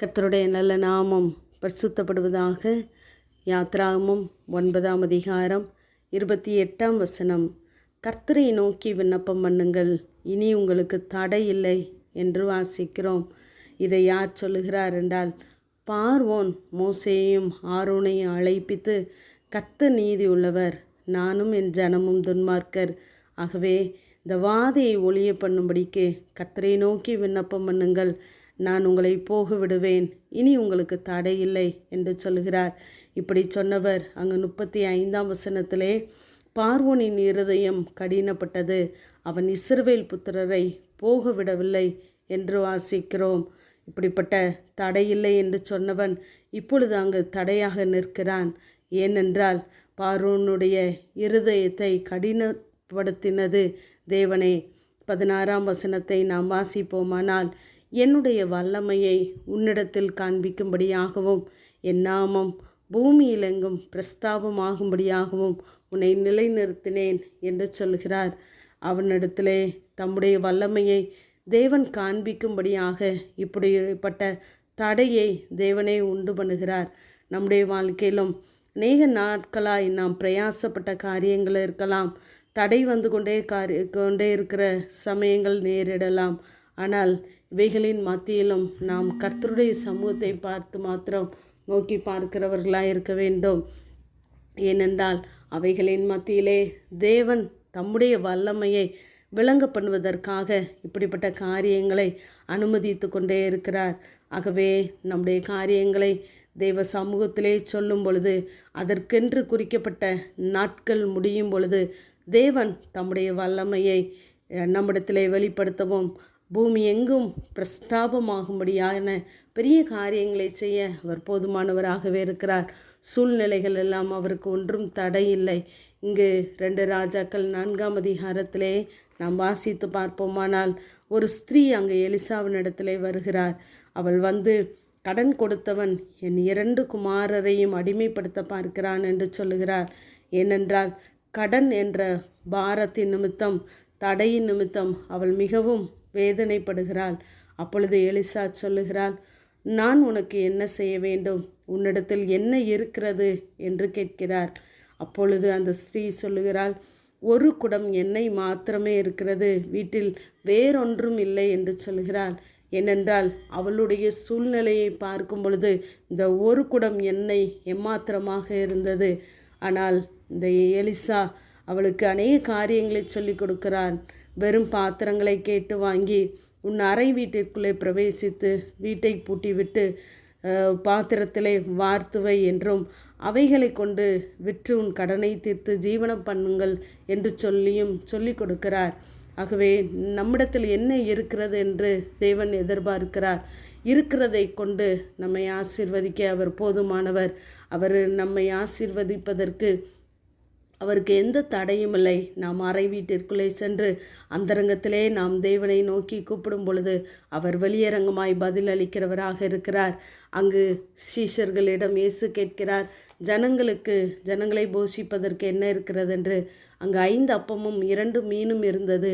கர்த்தருடைய நல்ல நாமம் பரிசுத்தப்படுவதாக யாத்ராகமும் ஒன்பதாம் அதிகாரம் இருபத்தி எட்டாம் வசனம். கர்த்தரை நோக்கி விண்ணப்பம் பண்ணுங்கள். இனி உங்களுக்கு தடை இல்லை என்று வாசிக்கிறோம். இதை யார் சொல்லுகிறார் என்றால் பார்வோன் மோசையையும் ஆரோனையும் அழைப்பித்து கத்த நீதி உள்ளவர் நானும் என் ஜனமும் துன்மார்க்கர். ஆகவே இந்த வாதையை ஒளிய பண்ணும்படிக்கு கத்தரை நோக்கி விண்ணப்பம் பண்ணுங்கள். நான் உங்களை போக விடுவேன் இனி உங்களுக்கு தடை இல்லை என்று சொல்கிறார். இப்படி சொன்னவர் அங்கு முப்பத்தி ஐந்தாம் வசனத்திலே பார்வோனின் இருதயம் கடினப்பட்டது. அவன் இஸ்ரவேல் புத்திரரை போக விடவில்லை என்று வாசிக்கிறோம். இப்படிப்பட்ட தடையில்லை என்று சொன்னவன் இப்பொழுது அங்கு தடையாக நிற்கிறான். ஏனென்றால் பார்வோனுடைய இருதயத்தை கடினப்படுத்தினது. தேவனே பதினாறாம் வசனத்தை நாம் வாசிப்போமானால் என்னுடைய வல்லமையை உன்னிடத்தில் காண்பிக்கும்படியாகவும் என் நாமம் பூமியிலெங்கும் பிரஸ்தாபமாகும்படியாகவும் உன்னை நிலைநிறுத்தினேன் என்று சொல்கிறார். அவனிடத்திலே தம்முடைய வல்லமையை தேவன் காண்பிக்கும்படியாக இப்படிப்பட்ட தடையை தேவனே உண்டு பண்ணுகிறார். நம்முடைய வாழ்க்கையிலும் அநேக நாட்களாய் நாம் பிரயாசப்பட்ட காரியங்கள் இருக்கலாம் தடை வந்து கொண்டே காரி கொண்டே இருக்கிற சமயங்கள் நேரிடலாம். ஆனால் இவைகளின் மத்தியிலும் நாம் கர்த்தருடைய சமூகத்தை பார்த்து மாத்திரம் நோக்கி பார்க்கிறவர்களாக இருக்க வேண்டும். ஏனென்றால் அவைகளின் மத்தியிலே தேவன் தம்முடைய வல்லமையை விளங்க பண்ணுவதற்காக இப்படிப்பட்ட காரியங்களை அனுமதித்து கொண்டே இருக்கிறார். ஆகவே நம்முடைய காரியங்களை தெய்வ சமூகத்திலே சொல்லும் பொழுது அதற்கென்று குறிக்கப்பட்ட நாட்கள் முடியும் பொழுது தேவன் தம்முடைய வல்லமையை நம்மிடத்திலே வெளிப்படுத்தவும் பூமி எங்கும் பிரஸ்தாபமாகும்படியான பெரிய காரியங்களை செய்ய அவர் போதுமானவராகவே இருக்கிறார். சூழ்நிலைகள் எல்லாம் அவருக்கு ஒன்றும் தடை இல்லை இங்கு ரெண்டு ராஜாக்கள் நான்காம் அதிகாரத்திலே நாம் வாசித்து பார்ப்போமானால் ஒரு ஸ்திரீ அங்கு எலிசாவினிடத்திலே வருகிறார். அவள் வந்து கடன் கொடுத்தவன் என் இரண்டு குமாரரையும் அடிமைப்படுத்த பார்க்கிறான் என்று சொல்லுகிறார். ஏனென்றால் கடன் என்ற பாரத்தின் நிமித்தம் தடையின் நிமித்தம் அவள் மிகவும் வேதனைப்படுகிறாள். அப்பொழுது எலிசா சொல்லுகிறாள் நான் உனக்கு என்ன செய்ய வேண்டும்? உன்னிடத்தில் என்ன இருக்கிறது? என்று கேட்கிறார். அப்பொழுது அந்த ஸ்திரீ சொல்லுகிறாள் ஒரு குடம் எண்ணெய் மாத்திரமே இருக்கிறது. வீட்டில் வேறொன்றும் இல்லை என்று சொல்கிறாள். ஏனென்றால் அவளுடைய சூழ்நிலையை பார்க்கும் பொழுது இந்த ஒரு குடம் எண்ணெய் எம்மாத்திரமாக இருந்தது. ஆனால் இந்த எலிசா அவளுக்கு அநேக காரியங்களை சொல்லிக் கொடுக்கிறான். வெறும் பாத்திரங்களை கேட்டு வாங்கி உன் அறை வீட்டிற்குள்ளே பிரவேசித்து வீட்டை பூட்டிவிட்டு பாத்திரத்திலே வார்த்துவை என்றும் அவைகளை கொண்டு விற்று உன் கடனை தீர்த்து ஜீவனம் பண்ணுங்கள் என்று சொல்லியும் சொல்லி கொடுக்கிறார். ஆகவே நம்மிடத்தில் என்ன இருக்கிறது என்று தேவன் எதிர்பார்க்கிறார். இருக்கிறதை கொண்டு நம்மை ஆசிர்வதிக்க அவர் போதுமானவர். அவர் நம்மை ஆசிர்வதிப்பதற்கு அவருக்கு எந்த தடையும் இல்லை. நாம் அறை வீட்டிற்குள்ளே சென்று அந்தரங்கத்திலே நாம் தேவனை நோக்கி கூப்பிடும் பொழுது அவர் வெளியரங்கமாய் பதில் அளிக்கிறவராக இருக்கிறார். அங்கு சீஷர்களிடம் இயேசு கேட்கிறார் ஜனங்களுக்கு ஜனங்களை போஷிப்பதற்கு என்ன இருக்கிறது என்று அங்கு ஐந்து அப்பமும் இரண்டு மீனும் இருந்தது.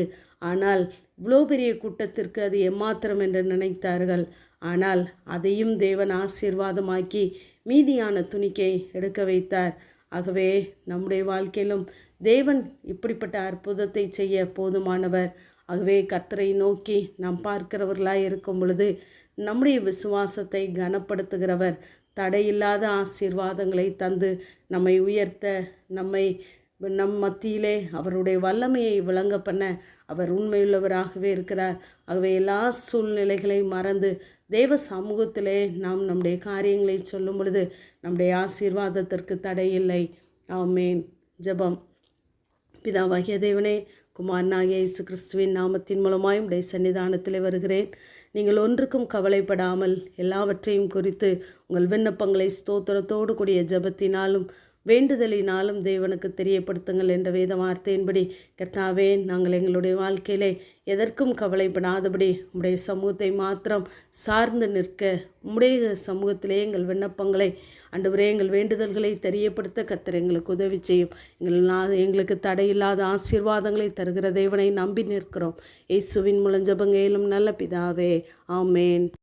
ஆனால் இவ்வளோ பெரிய கூட்டத்திற்கு அது எம்மாத்திரம் என்று நினைத்தார்கள். ஆனால் அதையும் தேவன் ஆசீர்வாதமாக்கி மீதியான துணிக்கை எடுக்க வைத்தார். ஆகவே நம்முடைய வாழ்க்கையிலும் தேவன் இப்படிப்பட்ட அற்புதத்தை செய்ய போதுமானவர். ஆகவே கத்தரை நோக்கி நாம் பார்க்கிறவர்களாக இருக்கும் பொழுது நம்முடைய விசுவாசத்தை கனப்படுத்துகிறவர் தடையில்லாத ஆசீர்வாதங்களை தந்து நம்மை உயர்த்த நம்மை நம் மத்தியிலே அவருடைய வல்லமையை விளங்க பண்ண அவர் உண்மையுள்ளவராகவே இருக்கிறார். ஆகவே எல்லா சூழ்நிலைகளையும் மறந்து தேவ சமூகத்திலே நாம் நம்முடைய காரியங்களை சொல்லும் பொழுது நம்முடைய ஆசீர்வாதத்திற்கு தடையில்லை ஆமேன். ஜபம். பிதாவாகிய தேவனே குமாரனாகிய இயேசு கிறிஸ்துவின் நாமத்தின் மூலமாய் உடைய சன்னிதானத்தில் வருகிறேன். நீங்கள் ஒன்றுக்கும் கவலைப்படாமல் எல்லாவற்றையும் குறித்து உங்கள் விண்ணப்பங்களை ஸ்தோத்திரத்தோடு கூடிய ஜபத்தினாலும் வேண்டுதலினாலும் தேவனுக்கு தெரியப்படுத்துங்கள் என்ற வேத வார்த்தையின்படி கர்த்தாவே நாங்கள் எங்களுடைய வாழ்க்கையிலே எதற்கும் கவலைப்படாதபடி உம்முடைய சமூகத்தை மாத்திரம் சார்ந்து நிற்க உம்முடைய சமூகத்திலே எங்கள் விண்ணப்பங்களை அன்றுவரே எங்கள் வேண்டுதல்களை தெரியப்படுத்த கத்தர் எங்களுக்கு உதவி செய்யும். எங்கள் எங்களுக்கு தடையில்லாத ஆசீர்வாதங்களை தருகிற தேவனை நம்பி நிற்கிறோம். இயேசுவின் மூலம் ஜபங்கையிலும் நல்ல பிதாவே ஆமேன்.